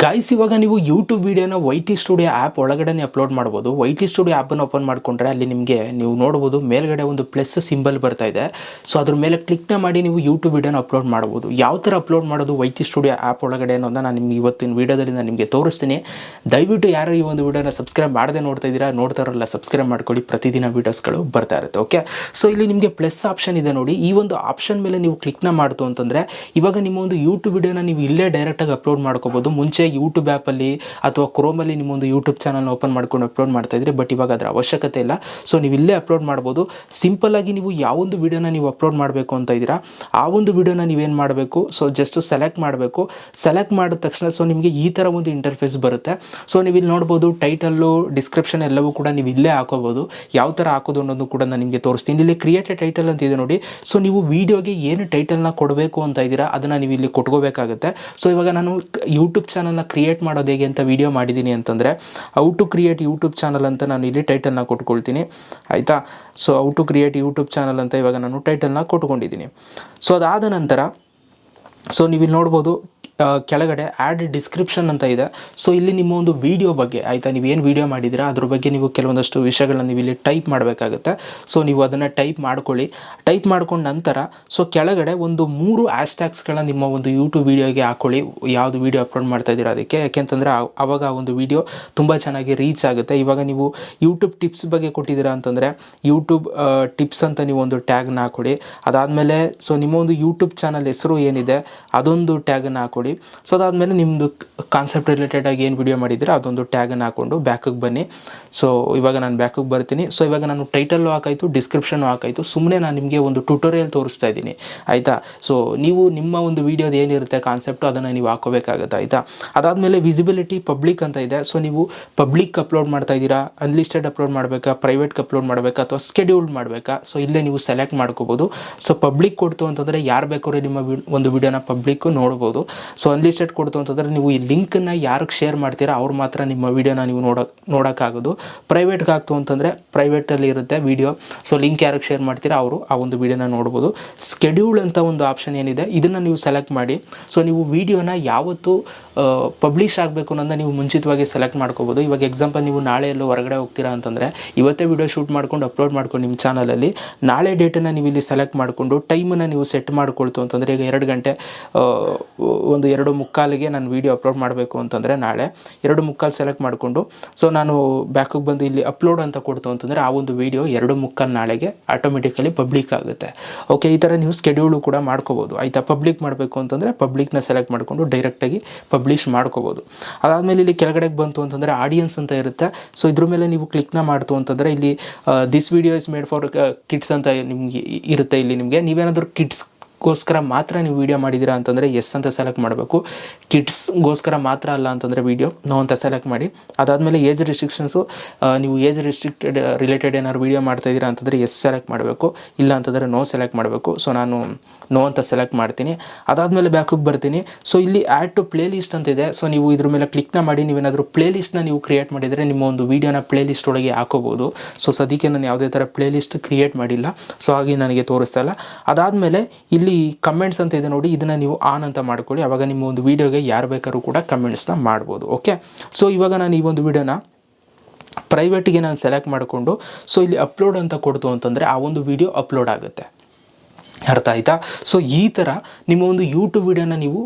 Guys ಇವಾಗ ನೀವು YouTube ವಿಡಿಯೋನ ವೈ ಟಿ ಸ್ಟುಡಿಯೋ ಆ್ಯಪ್ ಒಳಗಡೆ ಅಪ್ಲೋಡ್ ಮಾಡ್ಬೋದು. ವೈ ಟಿ ಸ್ಟುಡಿಯೋ ಆ್ಯಪನ್ನು ಓಪನ್ ಮಾಡಿಕೊಂಡ್ರೆ ಅಲ್ಲಿ ನಿಮಗೆ ನೀವು ನೋಡ್ಬೋದು, ಮೇಲ್ಗಡೆ ಒಂದು ಪ್ಲಸ್ ಸಿಂಬಲ್ ಬರ್ತಾ ಇದೆ. ಸೊ ಅದ್ರ ಮೇಲೆ ಕ್ಲಿಕ್ನ ಮಾಡಿ ನೀವು ಯೂಟ್ಯೂಬ್ ವೀಡಿಯೋನ ಅಪ್ಲೋಡ್ ಮಾಡ್ಬೋದು. ಯಾವ ಥರ ಅಪ್ಲೋಡ್ ಮಾಡೋದು ವೈ ಟಿ ಸ್ಟುಡಿಯೋ ಆ್ಯಪ್ ಒಳಗಡೆ ಅನ್ನೋದನ್ನ ನಾನು ನಿಮ್ಗೆ ಇವತ್ತಿನ ವೀಡಿಯೋದಲ್ಲಿ ನಾನು ನಿಮಗೆ ತೋರಿಸ್ತೀನಿ. ದಯವಿಟ್ಟು ಯಾರು ಈ ಒಂದು ವೀಡಿಯೋನ ಸಬ್ಸ್ಕ್ರೈಬ್ ಮಾಡದೆ ನೋಡ್ತಾ ಇದ್ದೀರಾ, ನೋಡ್ತಾರಲ್ಲ ಸಬ್ಸ್ಕ್ರೈಬ್ ಮಾಡ್ಕೊಳ್ಳಿ. ಪ್ರತಿದಿನ ವೀಡಿಯೋಸ್ಗಳು ಬರ್ತಾ ಇರುತ್ತೆ ಓಕೆ ಸೊ ಇಲ್ಲಿ ನಿಮಗೆ ಪ್ಲಸ್ ಆಪ್ಷನ್ ಇದೆ ನೋಡಿ. ಈ ಒಂದು ಆಪ್ಷನ್ ಮೇಲೆ ನೀವು ಕ್ಲಿಕ್ನ ಮಾಡ್ತು ಅಂತಂದರೆ, ಇವಾಗ ನಿಮ್ಮ ಒಂದು ಯೂಟ್ಯೂಬ್ ವಿಡಿಯೋನ ನೀವು ಇಲ್ಲೇ ಡೈರೆಕ್ಟಾಗಿ ಅಪ್ಲೋಡ್ ಮಾಡ್ಕೋಬೋದು. ಮುಂಚೆ ಯೂಟ್ಯೂಬ್ ಆ್ಯಪಲ್ಲಿ ಅಥವಾ ಕ್ರೋಮಲ್ಲಿ ನಿಮ್ಮೊಂದು ಯೂಟ್ಯೂಬ್ ಚಾನಲ್ನ ಓಪನ್ ಮಾಡ್ಕೊಂಡು ಅಪ್ಲೋಡ್ ಮಾಡ್ತಾ ಇದ್ರೆ ಬಟ್ ಇವಾಗ ಅದರ ಅವಶ್ಯಕತೆ ಇಲ್ಲ. ಸೊ ನೀವು ಇಲ್ಲೇ ಅಪ್ಲೋಡ್ ಮಾಡ್ಬೋದು. ಸಿಂಪಲ್ಲಾಗಿ ನೀವು ಯಾವೊಂದು ವಿಡಿಯೋನ ನೀವು ಅಪ್ಲೋಡ್ ಮಾಡಬೇಕು ಅಂತ ಇದ್ದೀರಾ, ಆ ಒಂದು ವಿಡಿಯೋನ ನೀವೇನು ಮಾಡಬೇಕು? ಸೊ ಜಸ್ಟ್ ಸೆಲೆಕ್ಟ್ ಮಾಡಬೇಕು. ಸೆಲೆಕ್ಟ್ ಮಾಡಿದ ತಕ್ಷಣ ಸೊ ನಿಮಗೆ ಈ ಥರ ಒಂದು ಇಂಟರ್ಫೇಸ್ ಬರುತ್ತೆ. ಸೊ ನೀವು ಇಲ್ಲಿ ನೋಡ್ಬೋದು ಟೈಟಲ್ಲು ಡಿಸ್ಕ್ರಿಪ್ಷನ್ ಎಲ್ಲವೂ ಕೂಡ ನೀವು ಇಲ್ಲೇ ಹಾಕೋಬೋದು. ಯಾವ ಥರ ಹಾಕೋದು ಅನ್ನೋದು ಕೂಡ ನಾನು ನಿಮಗೆ ತೋರಿಸ್ತೀನಿ. ಇಲ್ಲಿ ಕ್ರಿಯೇಟೆಡ್ ಟೈಟಲ್ ಅಂತ ಇದೆ ನೋಡಿ. ಸೊ ನೀವು ವೀಡಿಯೋಗೆ ಏನು ಟೈಟಲ್ನ ಕೊಡಬೇಕು ಅಂತ ಇದ್ದೀರಾ, ಅದನ್ನು ನೀವು ಇಲ್ಲಿ ಕೊಟ್ಕೋಬೇಕಾಗುತ್ತೆ. ಸೊ ಇವಾಗ ನಾನು ಯೂಟ್ಯೂಬ್ ಚಾನಲ್ನ ಕ್ರಿಯೇಟ್ ಮಾಡೋದು ಹೇಗೆ ಅಂತ ವಿಡಿಯೋ ಮಾಡಿದ್ದೀನಿ ಅಂತಂದರೆ ಔ ಟು ಕ್ರಿಯೇಟ್ ಯೂಟ್ಯೂಬ್ ಚಾನಲ್ ಅಂತ ನಾನು ಇಲ್ಲಿ ಟೈಟಲ್ನ ಕೊಟ್ಕೊಳ್ತೀನಿ. ಆಯಿತಾ? ಸೊ ಔ ಟು ಕ್ರಿಯೇಟ್ ಯೂಟ್ಯೂಬ್ ಚಾನಲ್ ಅಂತ ಇವಾಗ ನಾನು ಟೈಟಲ್ನ ಕೊಟ್ಕೊಂಡಿದ್ದೀನಿ ಸೊ ಅದಾದ ನಂತರ ಸೊ ನೀವು ಇಲ್ಲಿ ನೋಡ್ಬೋದು ಕೆಳಗಡೆ ಆ್ಯಡ್ ಡಿಸ್ಕ್ರಿಪ್ಷನ್ ಅಂತ ಇದೆ. ಸೊ ಇಲ್ಲಿ ನಿಮ್ಮ ಒಂದು ವಿಡಿಯೋ ಬಗ್ಗೆ, ಆಯಿತಾ? ನೀವು ಏನು ವಿಡಿಯೋ ಮಾಡಿದ್ದೀರಾ? ಅದ್ರ ಬಗ್ಗೆ ನೀವು ಕೆಲವೊಂದಷ್ಟು ವಿಷಯಗಳನ್ನ ನೀವು ಇಲ್ಲಿ ಟೈಪ್ ಮಾಡಬೇಕಾಗುತ್ತೆ. ಸೊ ನೀವು ಅದನ್ನು ಟೈಪ್ ಮಾಡ್ಕೊಳ್ಳಿ. ಟೈಪ್ ಮಾಡ್ಕೊಂಡ ನಂತರ ಸೊ ಕೆಳಗಡೆ ಒಂದು ಮೂರು ಹ್ಯಾಶ್ಟ್ಯಾಗ್ಸ್ಗಳನ್ನ ನಿಮ್ಮ ಒಂದು ಯೂಟ್ಯೂಬ್ ವೀಡಿಯೋಗೆ ಹಾಕೊಳ್ಳಿ. ಯಾವುದು ವೀಡಿಯೋ ಅಪ್ಲೋಡ್ ಮಾಡ್ತಾ ಇದ್ದೀರಾ ಅದಕ್ಕೆ? ಯಾಕೆಂತಂದರೆ ಆವಾಗ ಆ ಒಂದು ವೀಡಿಯೋ ತುಂಬ ಚೆನ್ನಾಗಿ ರೀಚ್ ಆಗುತ್ತೆ. ಇವಾಗ ನೀವು ಯೂಟ್ಯೂಬ್ ಟಿಪ್ಸ್ ಬಗ್ಗೆ ಕೊಟ್ಟಿದ್ದೀರಾ ಅಂತಂದರೆ ಯೂಟ್ಯೂಬ್ ಟಿಪ್ಸ್ ಅಂತ ನೀವು ಒಂದು ಟ್ಯಾಗ್ನ ಹಾಕೊಡಿ ಅದಾದಮೇಲೆ ಸೊ ನಿಮ್ಮ ಒಂದು ಯೂಟ್ಯೂಬ್ ಚಾನಲ್ ಹೆಸರು ಏನಿದೆ, ಅದೊಂದು ಟ್ಯಾಗನ್ನು ಹಾಕೊಡಿ ಸೊ ಅದಾದಮೇಲೆ ನಿಮ್ಮದು ಕಾನ್ಸೆಪ್ಟ್ ರಿಲೇಟೆಡ್ ಆಗಿ ಏನು ವಿಡಿಯೋ ಮಾಡಿದ್ದೀರಾ? ಅದೊಂದು ಟ್ಯಾಗನ್ನು ಹಾಕ್ಕೊಂಡು ಬ್ಯಾಕಿಗೆ ಬನ್ನಿ. ಸೊ ಇವಾಗ ನಾನು ಬ್ಯಾಕಿಗೆ ಬರ್ತೀನಿ. ಸೊ ಇವಾಗ ನಾನು ಟೈಟಲ್ಲು ಹಾಕಾಯಿತು ಡಿಸ್ಕ್ರಿಪ್ಷನ್ನು ಹಾಕಾಯಿತು. ಸುಮ್ಮನೆ ನಾನು ನಿಮಗೆ ಒಂದು ಟ್ಯುಟೋರಿಯಲ್ ತೋರಿಸ್ತಾ ಇದ್ದೀನಿ. ಆಯಿತಾ? ಸೊ ನೀವು ನಿಮ್ಮ ಒಂದು ವೀಡಿಯೋದು ಏನಿರುತ್ತೆ ಕಾನ್ಸೆಪ್ಟು ಅದನ್ನು ನೀವು ಹಾಕೋಬೇಕಾಗುತ್ತೆ. ಆಯಿತಾ? ಅದಾದಮೇಲೆ ವಿಸಿಬಿಲಿಟಿ ಪಬ್ಲಿಕ್ ಅಂತ ಇದೆ. ಸೊ ನೀವು ಪಬ್ಲಿಕ್ ಅಪ್ಲೋಡ್ ಮಾಡ್ತಾ ಇದ್ದೀರಾ? ಅನ್ಲಿಸ್ಟೆಡ್ ಅಪ್ಲೋಡ್ ಮಾಡಬೇಕಾ? ಪ್ರೈವೇಟ್ಗೆ ಅಪ್ಲೋಡ್ ಮಾಡಬೇಕಾ? ಅಥವಾ ಸ್ಕೆಡ್ಯೂಲ್ಡ್ ಮಾಡಬೇಕಾ? ಸೊ ಇಲ್ಲೇ ನೀವು ಸೆಲೆಕ್ಟ್ ಮಾಡ್ಕೋಬೋದು. ಸೊ ಪಬ್ಲಿಕ್ ಕೊಡ್ತು ಅಂತಂದರೆ ಯಾರು ಬೇಕಾದ್ರೆ ನಿಮ್ಮ ಒಂದು ವಿಡಿಯೋನ ಪಬ್ಲಿಕ್ಕು ನೋಡ್ಬೋದು. ಸೊ ಅನ್ಲಿಸ್ಟೆಡ್ ಕೊಡ್ತು ಅಂತಂದರೆ ನೀವು ಈ ಲಿಂಕನ್ನು ಯಾರಿಗೆ ಶೇರ್ ಮಾಡ್ತೀರಾ, ಅವ್ರು ಮಾತ್ರ ನಿಮ್ಮ ವಿಡಿಯೋನ ನೀವು ನೋಡೋಕೆ ನೋಡೋಕ್ಕಾಗೋದು. ಪ್ರೈವೇಟ್ಗೆ ಆಗ್ತು ಅಂತಂದರೆ ಪ್ರೈವೇಟಲ್ಲಿ ಇರುತ್ತೆ ವಿಡಿಯೋ ಸೊ ಲಿಂಕ್ ಯಾರಿಗೆ ಶೇರ್ ಮಾಡ್ತೀರಾ, ಅವರು ಆ ಒಂದು ವಿಡಿಯೋನ ನೋಡ್ಬೋದು. ಸ್ಕೆಡ್ಯೂಲ್ ಅಂತ ಒಂದು ಆಪ್ಷನ್ ಏನಿದೆ, ಇದನ್ನು ನೀವು ಸೆಲೆಕ್ಟ್ ಮಾಡಿ. ಸೊ ನೀವು ವಿಡಿಯೋನ ಯಾವತ್ತು ಪಬ್ಲಿಷ್ ಆಗಬೇಕು ಅನ್ನೋದನ್ನ ನೀವು ಮುಂಚಿತವಾಗಿ ಸೆಲೆಕ್ಟ್ ಮಾಡ್ಕೋಬೋದು. ಇವಾಗ ಎಕ್ಸಾಂಪಲ್ ನೀವು ನಾಳೆ ಎಲ್ಲೋ ಹೊರಗಡೆ ಹೋಗ್ತೀರಾ ಅಂತಂದರೆ, ಇವತ್ತೇ ವಿಡಿಯೋ ಶೂಟ್ ಮಾಡ್ಕೊಂಡು ಅಪ್ಲೋಡ್ ಮಾಡ್ಕೊಂಡು ನಿಮ್ಮ ಚಾನಲಲ್ಲಿ ನಾಳೆ ಡೇಟನ್ನು ನೀವು ಇಲ್ಲಿ ಸೆಲೆಕ್ಟ್ ಮಾಡಿಕೊಂಡು ಟೈಮನ್ನು ನೀವು ಸೆಟ್ ಮಾಡ್ಕೊಳ್ತು ಅಂತಂದರೆ, ಈಗ ಎರಡು ಗಂಟೆ ಒಂದು ಎರಡು ಮುಕ್ಕಾಲಿಗೆ ನಾನು ವೀಡಿಯೋ ಅಪ್ಲೋಡ್ ಮಾಡಬೇಕು ಅಂತಂದರೆ ನಾಳೆ. ಎರಡು ಮುಕ್ಕಾಲು ಸೆಲೆಕ್ಟ್ ಮಾಡಿಕೊಂಡು. ಸೊ ನಾನು ಬ್ಯಾಕಿಗೆ ಬಂದು ಇಲ್ಲಿ ಅಪ್ಲೋಡ್ ಅಂತ ಕೊಡ್ತು ಅಂತಂದರೆ ಆ ಒಂದು ವೀಡಿಯೋ ಎರಡು ಮುಕ್ಕಾಲು ನಾಳೆಗೆ ಆಟೋಮೆಟಿಕಲಿ ಪಬ್ಲಿಕ್ ಆಗುತ್ತೆ. ಓಕೆ ಈ ಥರ ನೀವು ಸ್ಕೆಡ್ಯೂಲು ಕೂಡ ಮಾಡ್ಕೋಬೋದು. ಆಯಿತಾ? ಪಬ್ಲಿಕ್ ಮಾಡಬೇಕು ಅಂತಂದರೆ ಪಬ್ಲಿಕ್ನ ಸೆಲೆಕ್ಟ್ ಮಾಡಿಕೊಂಡು ಡೈರೆಕ್ಟಾಗಿ ಪಬ್ಲಿಷ್ ಮಾಡ್ಕೋಬೋದು. ಅದಾದಮೇಲೆ ಇಲ್ಲಿ ಕೆಳಗಡೆಗೆ ಬಂತು ಅಂತಂದರೆ ಆಡಿಯನ್ಸ್ ಅಂತ ಇರುತ್ತೆ. ಸೊ ಇದ್ರ ಮೇಲೆ ನೀವು ಕ್ಲಿಕ್ನ ಮಾಡ್ತು ಅಂತಂದರೆ ಇಲ್ಲಿ this video is made for kids ಅಂತ ನಿಮಗೆ ಇರುತ್ತೆ ಇಲ್ಲಿ ನಿಮಗೆ. ನೀವೇನಾದರೂ ಕಿಡ್ಸ್ ಗೋಸ್ಕರ ಮಾತ್ರ ನೀವು ವೀಡಿಯೋ ಮಾಡಿದ್ದೀರಾ ಅಂತಂದರೆ ಎಸ್ ಅಂತ ಸೆಲೆಕ್ಟ್ ಮಾಡಬೇಕು. ಕಿಡ್ಸ್ಗೋಸ್ಕರ ಮಾತ್ರ ಅಲ್ಲ ಅಂತಂದರೆ ವೀಡಿಯೋ ನೋ ಅಂತ ಸೆಲೆಕ್ಟ್ ಮಾಡಿ. ಅದಾದಮೇಲೆ ಏಜ್ ರಿಸ್ಟ್ರಿಕ್ಷನ್ಸು ನೀವು ಏಜ್ ರಿಸ್ಟ್ರಿಕ್ಟೆಡ್ ರಿಲೇಟೆಡ್ ಏನಾದ್ರು ವೀಡಿಯೋ ಮಾಡ್ತಾ ಇದ್ದೀರಾ ಅಂತಂದರೆ ಎಸ್ ಸೆಲೆಕ್ಟ್ ಮಾಡಬೇಕು. ಇಲ್ಲ ಅಂತಂದರೆ ನೋ ಸೆಲೆಕ್ಟ್ ಮಾಡಬೇಕು. ಸೊ ನಾನು ನೋ ಅಂತ ಸೆಲೆಕ್ಟ್ ಮಾಡ್ತೀನಿ. ಅದಾದಮೇಲೆ ಬ್ಯಾಕಿಗೆ ಬರ್ತೀನಿ. ಸೊ ಇಲ್ಲಿ ಆ್ಯಡ್ ಟು ಪ್ಲೇ ಲಿಸ್ಟ್ ಅಂತ ಇದೆ. ಸೊ ನೀವು ಇದ್ರ ಮೇಲೆ ಕ್ಲಿಕ್ನ ಮಾಡಿ, ನೀವೇನಾದರೂ ಪ್ಲೇ ಲಿಸ್ಟ್ನ ನೀವು ಕ್ರಿಯೇಟ್ ಮಾಡಿದರೆ ನಿಮ್ಮ ಒಂದು ವೀಡಿಯೋನ ಪ್ಲೇ ಲಿಸ್ಟ್ ಒಳಗೆ ಹಾಕೋಬೋದು. ಸೊ ಸದ್ಯಕ್ಕೆ ನಾನು ಯಾವುದೇ ಥರ ಪ್ಲೇ ಲಿಸ್ಟ್ ಕ್ರಿಯೇಟ್ ಮಾಡಿಲ್ಲ. ಸೊ ಹಾಗೆ ನನಗೆ ತೋರಿಸ್ತಾ ಇಲ್ಲ. ಅದಾದಮೇಲೆ ಇಲ್ಲಿ ಕಮೆಂಟ್ಸ್ ಅಂತ ಇದೆ ನೋಡಿ, ಇದನ್ನು ನೀವು ಆನ್ ಅಂತ ಮಾಡ್ಕೊಳ್ಳಿ. ಆವಾಗ ನಿಮ್ಮ ಒಂದು ವೀಡಿಯೋಗೆ ಯಾರು ಬೇಕಾದ್ರೂ ಕೂಡ ಕಮೆಂಟ್ಸ್ನ ಮಾಡ್ಬೋದು ಓಕೆ ಸೊ ಇವಾಗ ನಾನು ಈ ಒಂದು ವೀಡಿಯೋನ ಪ್ರೈವೇಟಿಗೆ ನಾನು ಸೆಲೆಕ್ಟ್ ಮಾಡಿಕೊಂಡು ಸೊ ಇಲ್ಲಿ ಅಪ್ಲೋಡ್ ಅಂತ ಕೊಡ್ತು ಅಂತಂದರೆ ಆ ಒಂದು ವೀಡಿಯೋ ಅಪ್ಲೋಡ್ ಆಗುತ್ತೆ. ಅರ್ಥ ಆಯಿತಾ? ಸೊ ಈ ಥರ ನಿಮ್ಮ ಒಂದು ಯೂಟ್ಯೂಬ್ ವಿಡಿಯೋನ ನೀವು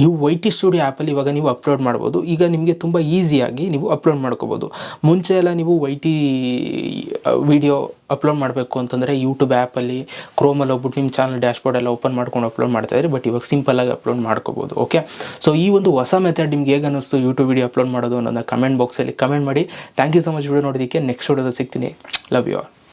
ಯು ವೈ ಟಿ ಸ್ಟುಡಿಯೋ ಆ್ಯಪಲ್ಲಿ ಇವಾಗ ನೀವು ಅಪ್ಲೋಡ್ ಮಾಡ್ಬೋದು. ಈಗ ನಿಮಗೆ ತುಂಬ ಈಸಿಯಾಗಿ ನೀವು ಅಪ್ಲೋಡ್ ಮಾಡ್ಕೋಬೋದು. ಮುಂಚೆ ಎಲ್ಲ ನೀವು ವೈ ಟಿ ವಿಡಿಯೋ ಅಪ್ಲೋಡ್ ಮಾಡಬೇಕು ಅಂತಂದರೆ ಯೂಟ್ಯೂಬ್ ಆ್ಯಪಲ್ಲಿ ಕ್ರೋಮಲ್ಲಿ ಹೋಗ್ಬಿಟ್ಟು ನಿಮ್ಮ ಚಾನಲ್ ಡ್ಯಾಶ್ಬೋರ್ಡ್ ಎಲ್ಲ ಓಪನ್ ಮಾಡ್ಕೊಂಡು ಅಪ್ಲೋಡ್ ಮಾಡ್ತಾಯಿದ್ರಿ ಬಟ್ ಇವಾಗ ಸಿಂಪಲಾಗಿ ಅಪ್ಲೋಡ್ ಮಾಡ್ಕೋಬೋದು, ಓಕೆ? ಸೊ ಈ ಒಂದು ಹೊಸ ಮೆಥಡ್ ನಿಮ್ಗೆ ಹೇಗೆ ಅನ್ನಿಸ್ತು ಯೂಟ್ಯೂಬ್ ವಿಡಿಯೋ ಅಪ್ಲೋಡ್ ಮಾಡೋದು ಅನ್ನೋದನ್ನ ಕಮೆಂಟ್ ಬಾಕ್ಸಲ್ಲಿ ಕಮೆಂಟ್ ಮಾಡಿ. Thank you so much video ನೋಡೋದಕ್ಕೆ ನೆಕ್ಸ್ಟ್ ವಿಡಿಯೋದ ಸಿಗ್ತೀನಿ. Love you all